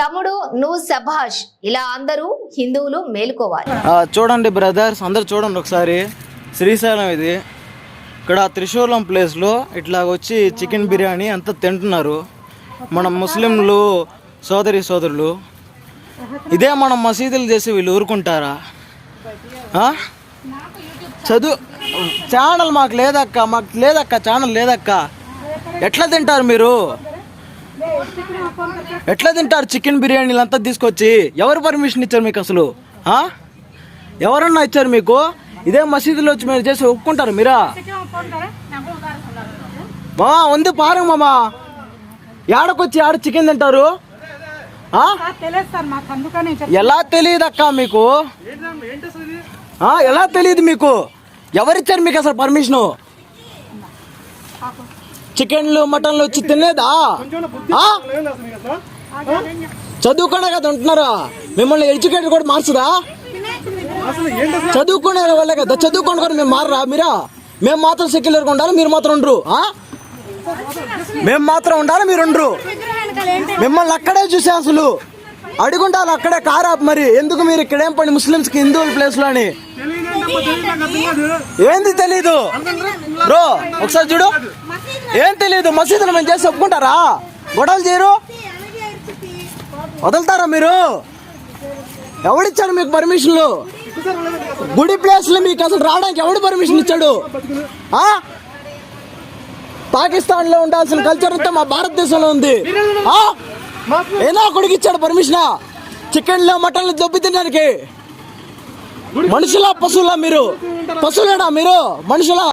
తమ్ముడు నువ్వు సభాష్. ఇలా అందరూ హిందువులు మేలుకోవాలి. చూడండి బ్రదర్స్ అందరు చూడండి ఒకసారి. శ్రీశైలం ఇది. ఇక్కడ త్రిశూలం ప్లేస్లో ఇట్లా వచ్చి చికెన్ బిర్యానీ అంతా తింటున్నారు. మన ముస్లింలు సోదరి సోదరులు. ఇదే మనం మసీదులు చేసి వీళ్ళు ఊరుకుంటారా? చదువు ఛానల్ మాకు లేదక్క మాకు లేదక్క ఛానల్ లేదక్క. ఎట్లా తింటారు మీరు? ఎట్లా తింటారు చికెన్ బిర్యానీలు అంతా తీసుకొచ్చి? ఎవరు పర్మిషన్ ఇచ్చారు మీకు అసలు? ఎవరన్నా ఇచ్చారు మీకు? ఇదే మసీదులో వచ్చి మీరు చేసి ఒప్పుకుంటారు మీరా? మా ఉంది పారం మామా. ఏడకొచ్చి ఆడ చికెన్ తింటారు? ఎలా తెలియదు అక్క మీకు ఎలా తెలియదు మీకు? ఎవరిచ్చారు మీకు అసలు పర్మిషను చికెన్లు మటన్లు వచ్చి తినేదా ఆ? చదువుకునే కదా ఉంటున్నారా? మిమ్మల్ని ఎడ్యుకేటర్ కూడా మార్చదా? చదువుకునే వాళ్ళే కదా చదువుకోండి కూడా మేము మారరా? మీరా? మేము మాత్రం సెక్యులర్గా ఉండాలి? మీరు మాత్రం ఉండరు? ఆ? మేము మాత్రం ఉండాలి? మీరు ఉండరు? మిమ్మల్ని అక్కడే చూసే అసలు. అడుగుంటారు అక్కడే కారా మరి. ఎందుకు మీరు ఇక్కడ ఏం పని? ముస్లిమ్స్కి హిందువుల ప్లేస్లో అని ఏంది తెలీదు? బ్రో ఒకసారి చూడు. ఏం తెలియదు మసీదులు మేము చేసి ఒప్పుకుంటారా? గొడవలు చేయరు? వదులుతారా మీరు? ఎవడిచ్చాడు మీకు పర్మిషన్లు? గుడి ప్లేస్లో మీకు అసలు రావడానికి ఎవడు పర్మిషన్ ఇచ్చాడు? పాకిస్తాన్లో ఉండాల్సిన కల్చర్ అంతా మా భారతదేశంలో ఉంది. ఆ? ఏనా కొడుకు ఇచ్చాడు పర్మిషన్? చికెన్లో మటన్లు దొబ్బి తినడానికి? మనుషులా పశువులా మీరు? పశువులేనా మీరు? మనుషులా?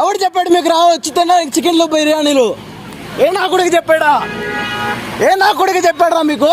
ఎవడు చెప్పాడు మీకు రావచ్చు తినడానికి చికెన్లు బిర్యానీలు? ఏ నా కొడుకు చెప్పాడా? ఏ నా కొడుకు చెప్పాడా మీకు?